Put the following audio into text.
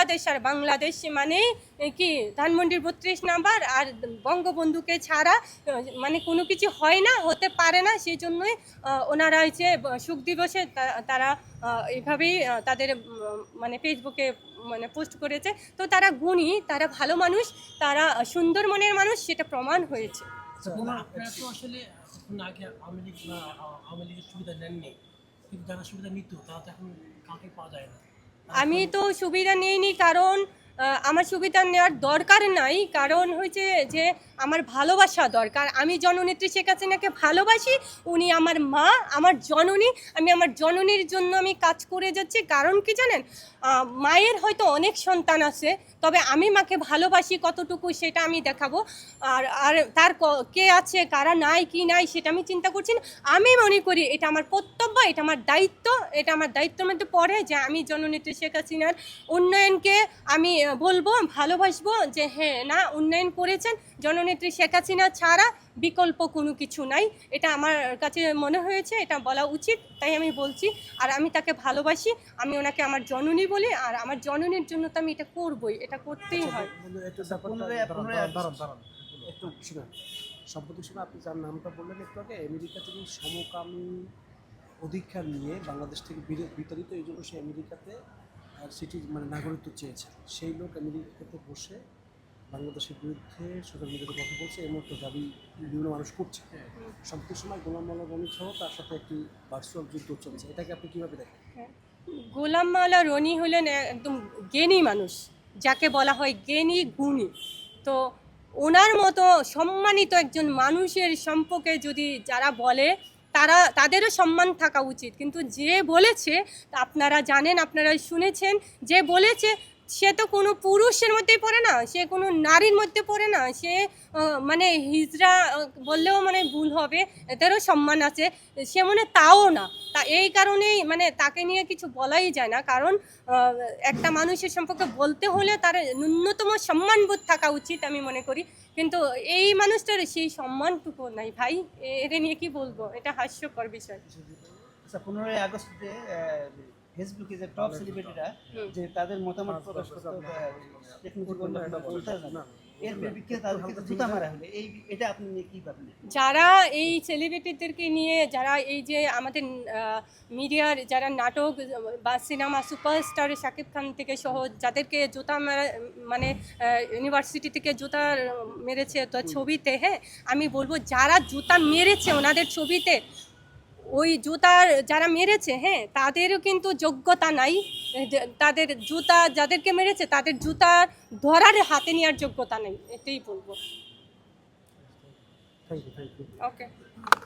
বাংলাদেশ আর বাংলাদেশ মানে কি ধানমন্ডির বত্রিশ নাম্বার আর বঙ্গবন্ধুকে ছাড়া মানে কোনো কিছু হয় না হতে পারে না সেই জন্যই ওনারা হচ্ছে সুখ দিবসে তারা আহ, এইভাবেই তাদের মানে ফেসবুকে মানে পোস্ট করেছে। তো তারা গুণী তারা ভালো মানুষ তারা সুন্দর মনের মানুষ সেটা প্রমাণ হয়েছে। আচ্ছা, আওয়ামী লীগের সুবিধা নেননি কিন্তু যারা সুবিধা নিত তারা তো এখন কাউকে পাওয়া যায় না। আমি তো সুবিধা নিইনি কারণ আমার সুবিধা নেওয়ার দরকার নাই, কারণ হয়েছে যে আমার ভালোবাসা দরকার। আমি জননেত্রী শেখ হাসিনাকে ভালোবাসি, উনি আমার মা, আমার জননী, আমি আমার জননীর জন্য আমি কাজ করে যাচ্ছি। কারণ কি জানেন মায়ের হয়তো অনেক সন্তান আছে, তবে আমি মাকে ভালোবাসি কতটুকু সেটা আমি দেখাবো। আর আর তার ক- আছে, কারা নাই, কি নাই সেটা আমি চিন্তা করছি না। আমি মনে করি এটা আমার কর্তব্য, এটা আমার দায়িত্ব, এটা আমার দায়িত্বের মধ্যে পড়ে যে আমি জননেত্রী শেখ হাসিনার উন্নয়নকে আমি বলব ভালোবাসবো যে হ্যাঁ না উন্নয়ন করেছেন। জননেত্রী শেখ হাসিনা ছাড়া বিকল্প কোনো কিছু নাই। এটা আমার কাছে মনে হয়েছে এটা বলা উচিত তাই আমি বলছি। আর আমি তাকে ভালোবাসি আমি ওনাকে আমার জননী বলি আর আমার জননীর জন্য তো আমি এটা করবই এটা করতেই হয়। আচ্ছা, সম্প্রতি সময় আপনি যার নামটা বললেন একটু আগে আমেরিকা থেকে সমকামী অধিকার নিয়ে বাংলাদেশ থেকে বিতাড়িত এই জন্য সে আমেরিকাতে সিটি মানে নাগরিকত্ব চেয়েছে। সেই লোক আমেরিকাতে বসে বাংলাদেশের বিরুদ্ধে সোশ্যাল মিডিয়াতে কথা বলছে এই মুহূর্তে দাবি বিভিন্ন মানুষ করছে। সম্প্রতি সময় গোলাম মাল্লা রনি সহ তার সাথে একটি ভার্চুয়াল যুদ্ধ চলছে। এটাকে আপনি কীভাবে দেখেন? গোলাম মাওলা রনি হলেন একদম জ্ঞানী মানুষ যাকে বলা হয় জ্ঞানী গুণী। তো ওনার মতো সম্মানিত একজন মানুষের সম্পর্কে যদি যারা বলে তারা তাদেরও সম্মান থাকা উচিত। কিন্তু যে বলেছে আপনারা জানেন আপনারা শুনেছেন যে বলেছে সে তো কোনো পুরুষের মধ্যেই পড়ে না, সে কোনো নারীর মধ্যে পড়ে না, সে মানে হিজড়া বললেও মানে ভুল হবে, এদেরও সম্মান আছে, সে মনে তাও না। তা এই কারণেই মানে তাকে নিয়ে কিছু বলাই যায় না, কারণ একটা মানুষের সম্পর্কে বলতে হলে তার ন্যূনতম সম্মানবোধ থাকা উচিত আমি মনে করি। কিন্তু এই মানুষটার সেই সম্মানটুকু নাই ভাই এটা নিয়ে কি বলব? এটা হাস্যকর বিষয়। আচ্ছা পনেরোই আগস্টে ফেসবুকে যে টপ সেলিব্রিটিরা যে তাদের মতামত প্রকাশ করতে টেকনোলজি বলতে না। এর প্রেক্ষিতে তাদেরকে জুতা মারা হলো। এই এটা আপনি কি ভাবেন যারা এই সেলিব্রিটিদেরকে নিয়ে যারা এই যে আমাদের মিডিয়ার যারা নাটক বা সিনেমা সুপারস্টার শাকিব খান থেকে সহ যাদেরকে জুতা মেরে- মানে ইউনিভার্সিটি থেকে জুতা মেরেছে তো ছবিতে হ্যাঁ আমি বলব যারা জুতা মেরেছে ওনাদের ছবিতে ওই জুতার যারা মেরেছে হ্যাঁ তাদেরও কিন্তু যোগ্যতা নাই। তাদের জুতা যাদেরকে মেরেছে তাদের জুতা ধরার হাতে নেওয়ার যোগ্যতা নেই এটাই বলব। ওকে